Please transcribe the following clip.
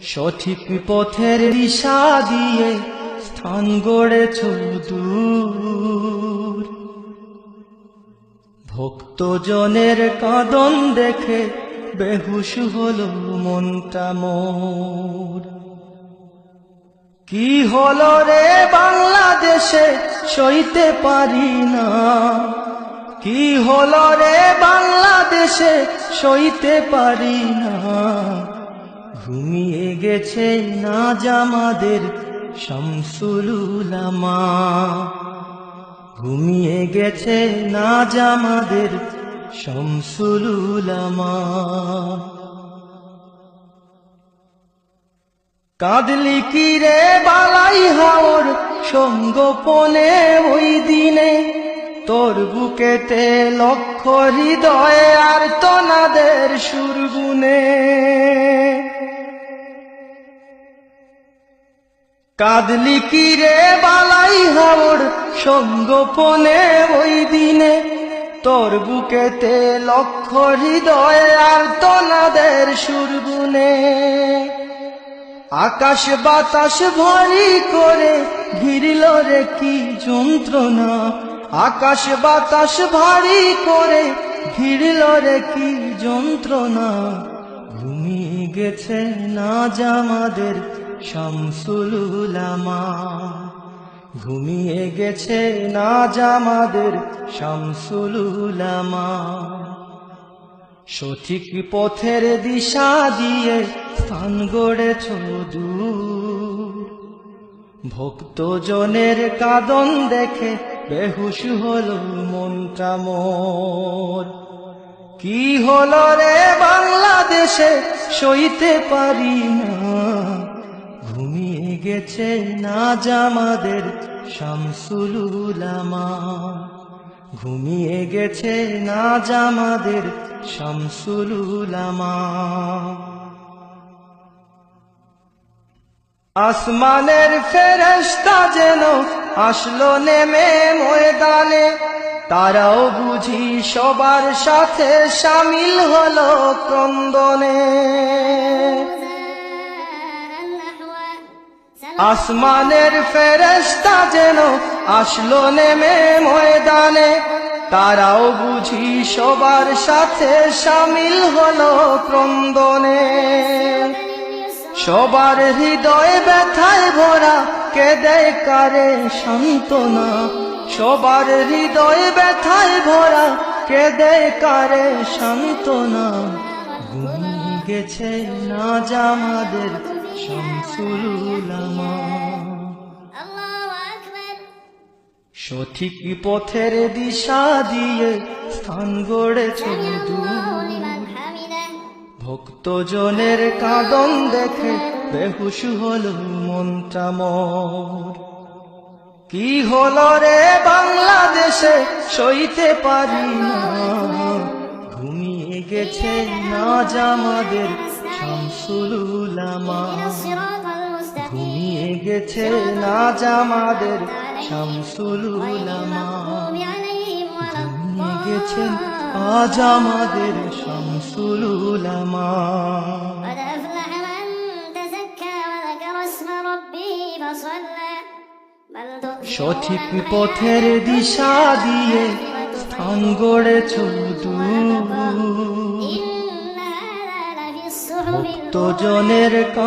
সঠিক পথের দিশা দিয়ে স্থান গড়েছ দূর। ভক্তজনের কাঁদন দেখে বেহুশ হলো মনটা মোর। কি হলো রে বাংলাদেশে সইতে পারি না। কি হলো রে বাংলাদেশে সইতে পারি না। ঘুমিয়ে গেছে না জামাদের শামসুলুলামা ঘুমিয়ে গেছে না জামাদের শামসুলুলামা কাঁদলি কি রে বালাই হাওর সঙ্গোপনে ওই দিনে? তোর বুকেতে লক্ষ হৃদয় আর তনাদের সুরগুনে। কাঁদলি কি রে বালাই হাওর? সঙ্গোপনে ওই দিনে তোর বুকেতে লক্ষ হৃদয় আর তনাদের সুরগুনে। আকাশ বাতাস ভারী করে ঘিরল রে কি যন্ত্রণা? আকাশ বাতাস ভারী করে ঘিরল রে কি যন্ত্রণা? ঘুমিয়ে গেছে না জামাদের শামসুলুলামা ঘুমিয়ে গেছে না জামাদের শামসুলুলামা সঠিক পথের দিশা দিয়ে স্থান গড়েছ ভক্তজনের কাদন দেখে বেহুশ হলো মনটা মোর। কি হল রে বাংলাদেশে সইতে পারি না? ঘুমিয়ে গেছে না জামাদের শামসুলুলামা ঘুমিয়ে গেছে না জামাদের শামসুলুলামা আসমানের ফেরেশতা যেন আসলো নেমে ময়দানে, তারাও বুঝি সবার সাথে সামিল হলো ক্রন্দনে। আসমানের ফেরেশতা যেন আসলো নেমে ময়দানে, তারাও বুঝি সবার সাথে সামিল হলো ক্রন্দনে। সবার হৃদয় ব্যথায় ভরা, কেঁদে কারে সান্ত্বনা। সবার হৃদয় ব্যথায় ভরা, কেঁদে কারে সান্ত্বনা। গেছে না জামাদের সঠিক পথের দিশা দিয়ে স্থান গড়েছ ভক্তজনের কাদন দেখে বেহুশ হলো মনটা মোর। কি হল রে বাংলাদেশে সইতে পারি না। ঘুমিয়ে গেছে না জামাদের শামসুলুলামা ঘুমিয়ে গেছে না জামাদের শামসুলুলামা ঘুমিয়ে গেছেন আজ আমাদের শামসুলুলামা সঠিক পথের দিশা দিয়ে স্থান গড়েছ দূর কতজনের কাঁধ